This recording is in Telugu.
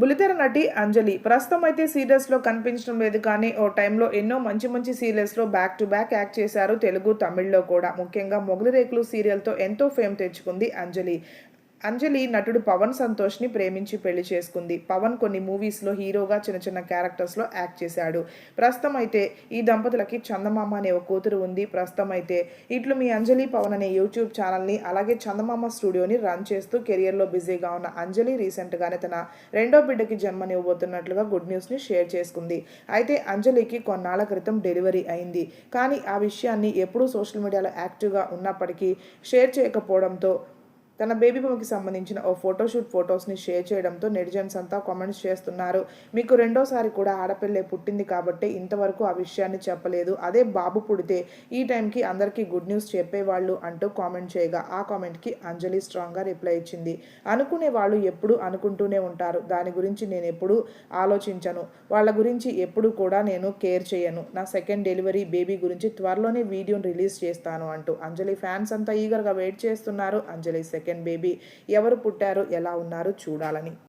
బులితెర నటి అంజలి. ప్రస్తుతం అయితే సీరియల్స్లో కనిపించడం లేదు కానీ ఓ టైంలో ఎన్నో మంచి మంచి సీరియల్స్లో బ్యాక్ టు బ్యాక్ యాక్ట్ చేశారు తెలుగు తమిళ్ళో కూడా. ముఖ్యంగా మొగులు రేకులు సీరియల్తో ఎంతో ఫేమ్ తెచ్చుకుంది అంజలి. అంజలి నటుడు పవన్ సంతోష్ని ప్రేమించి పెళ్ళి చేసుకుంది. పవన్ కొన్ని మూవీస్లో హీరోగా చిన్న చిన్న క్యారెక్టర్స్లో యాక్ట్ చేశాడు. ప్రస్తుతం అయితే ఈ దంపతులకి చందమామ అనే ఒక కూతురు ఉంది. ప్రస్తుతం అయితే ఇట్లు మీ అంజలి పవన్ అనే యూట్యూబ్ ఛానల్ని అలాగే చందమామ స్టూడియోని రన్ చేస్తూ కెరియర్లో బిజీగా ఉన్న అంజలి రీసెంట్గానే తన రెండో బిడ్డకి జన్మనివ్వబోతున్నట్లుగా గుడ్ న్యూస్ని షేర్ చేసుకుంది. అయితే అంజలికి కొన్నాళ్ళ క్రితం డెలివరీ అయింది. కానీ ఆ విషయాన్ని ఎప్పుడూ సోషల్ మీడియాలో యాక్టివ్గా ఉన్నప్పటికీ షేర్ చేయకపోవడంతో తన బేబీ బొమ్మకి సంబంధించిన ఓ ఫోటోషూట్ ఫొటోస్ని షేర్ చేయడంతో నెటిజన్స్ అంతా కామెంట్స్ చేస్తున్నారు. మీకు రెండోసారి కూడా ఆడపిల్లే పుట్టింది కాబట్టి ఇంతవరకు ఆ విషయాన్ని చెప్పలేదు. అదే బాబు పుడితే ఈ టైంకి అందరికీ గుడ్ న్యూస్ చెప్పేవాళ్ళు అంటూ కామెంట్ చేయగా ఆ కామెంట్కి అంజలి స్ట్రాంగ్గా రిప్లై ఇచ్చింది. అనుకునే వాళ్ళు ఎప్పుడు అనుకుంటూనే ఉంటారు. దాని గురించి నేను ఎప్పుడూ ఆలోచించను. వాళ్ళ గురించి ఎప్పుడు కూడా నేను కేర్ చేయను. నా సెకండ్ డెలివరీ బేబీ గురించి త్వరలోనే వీడియోని రిలీజ్ చేస్తాను అంటూ అంజలి ఫ్యాన్స్ అంతా ఈగర్గా వెయిట్ చేస్తున్నారు. అంజలి సెకండ్ బేబీ ఎవరు పుట్టారు ఎలా ఉన్నారు చూడాలని.